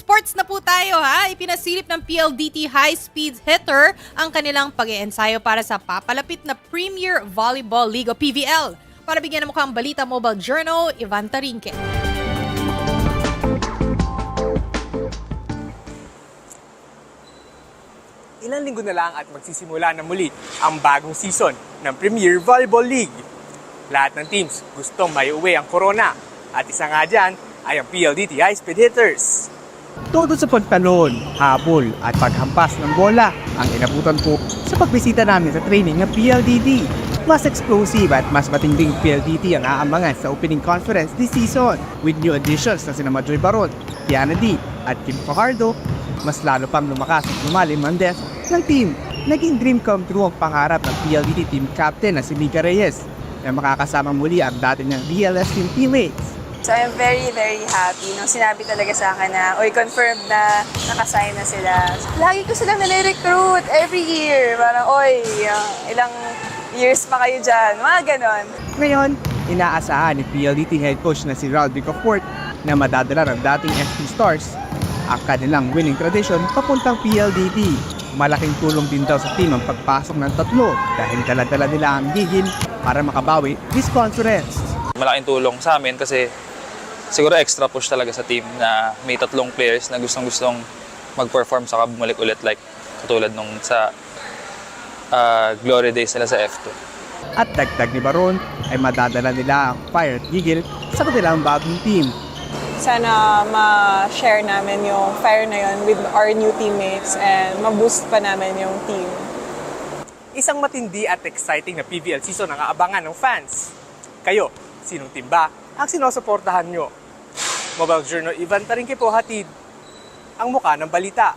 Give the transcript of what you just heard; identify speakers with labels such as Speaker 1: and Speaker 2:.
Speaker 1: sports na po tayo ha. Ipinasilip ng PLDT High Speed Hitter ang kanilang pag ensayo para sa papalapit na Premier Volleyball League o PVL. Para bigyan ng mukhang balita Mobile Journal, Ivan Tarinque.
Speaker 2: Ilang linggo na lang at magsisimula na muli ang bagong season ng Premier Volleyball League. Lahat ng teams gustong may uwi ang corona at isa nga dyan ay ang PLDT High Speed Hitters.
Speaker 3: Todo sa pagtalon, habol at paghampas ng bola ang inabutan ko sa pagbisita namin sa training ng PLDT. Mas explosive at mas matinding PLDT ang aamangan sa opening conference this season with new additions na sina Madroy Baron, Tiana D at Kim Fajardo. Mas lalo pang lumakas at lumalim ang depth ng team. Naging dream come true ang pangarap ng PLDT team captain na si Mika Reyes na makakasama muli ang dati niyang DLS team teammates.
Speaker 4: So I'm very, very happy nung sinabi talaga sa akin na, oy, confirmed na nakasign na sila. Lagi ko silang nire-recruit every year. Parang, oy, uh, ilang years pa kayo dyan. Mga ganon.
Speaker 3: Ngayon, inaasahan ni PLDT head coach na si Ralph Vicofort na madadala ng dating FP Stars ang kanilang winning tradition papuntang PLDT. Malaking tulong din daw sa team ang pagpasok ng tatlo dahil dala-dala nila ang gigil para makabawi this conference.
Speaker 5: malaking tulong sa amin kasi siguro extra push talaga sa team na may tatlong players na gustong-gustong mag-perform saka bumalik ulit like katulad nung sa ah, glory days nila sa F2.
Speaker 3: At dagdag ni Baron ay madadala nila ang fire at gigil sa kanilang bagong team.
Speaker 6: sana ma-share namin yung fire na yun with our new teammates and ma-boost pa namin yung team.
Speaker 2: Isang matindi at exciting na PVL season ang aabangan ng fans. Kayo, sinong team ba ang sinusuportahan nyo? Mobile Journal Ivan Taringke po hatid ang muka ng balita.